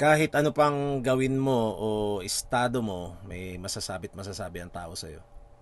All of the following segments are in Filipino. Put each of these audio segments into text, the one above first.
Kahit ano pang gawin mo o estado mo, may masasabit masasabi ang tao sa'yo.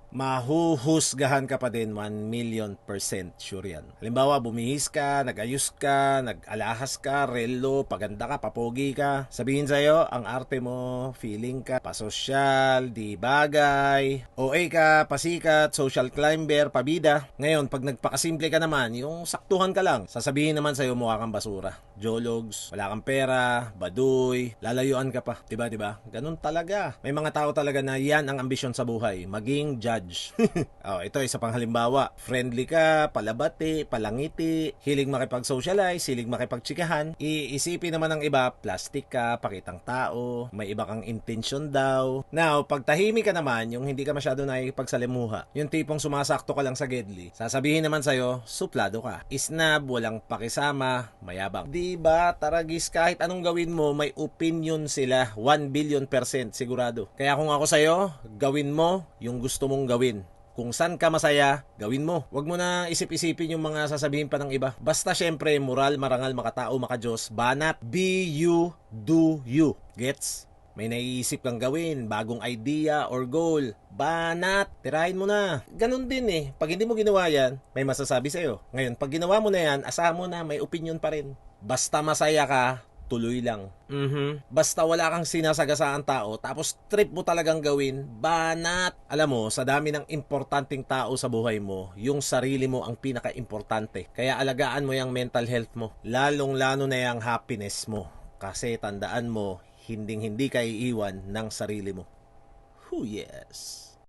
Mahuhusgahan ka pa din 1 million percent sure yan. Halimbawa, bumihis ka, nag-ayos ka, nag-alahas ka, relo, paganda ka, papogi ka. Sabihin sa'yo, ang arte mo, feeling ka, pasosyal, di bagay, OA ka, pasikat, social climber, pabida. Ngayon, pag nagpakasimple ka naman, yung saktuhan ka lang, sasabihin naman sa'yo mukha kang basura. Jologs, wala kang pera, baduy, lalayuan ka pa. Diba, diba? Ganun talaga. May mga tao talaga na yan ang ambisyon sa buhay, maging judge. oh, ito isa pang halimbawa. Friendly ka, palabati, palangiti, hiling makipag-socialize, hiling makipagtsikahan. Iisipin naman ng iba, plastic ka, pakitang tao, may iba kang intention daw. Now, pag tahimik ka naman, yung hindi ka masyado nakikipagsalimuha, yung tipong sumasakto ka lang sa gedli, sasabihin naman sa'yo, suplado ka. Isnab, walang pakisama, mayabang. Di ba, taragis, kahit anong gawin mo, may opinion sila. 1 billion percent sigurado. Kaya kung ako sa'yo, gawin mo yung gusto mong gawin. Kung saan ka masaya, gawin mo. Huwag mo na isip-isipin yung mga sasabihin pa ng iba. Basta syempre, moral, marangal, makatao, makajos, banat, be you, do you. Gets? May naiisip kang gawin, bagong idea or goal. Banat, tirahin mo na. Ganon din eh. Pag hindi mo ginawa yan, may masasabi sa'yo. Ngayon, pag ginawa mo na yan, asahan mo na may opinion pa rin. Basta masaya ka, tuloy lang. Mhm. Basta wala kang sinasagasaang tao, tapos trip mo talagang gawin, banat. Alam mo, sa dami ng importanteng tao sa buhay mo, yung sarili mo ang pinaka-importante. Kaya alagaan mo yung mental health mo. Lalong-lalo na yung happiness mo. Kasi tandaan mo, hinding-hindi ka iiwan ng sarili mo. Who yes.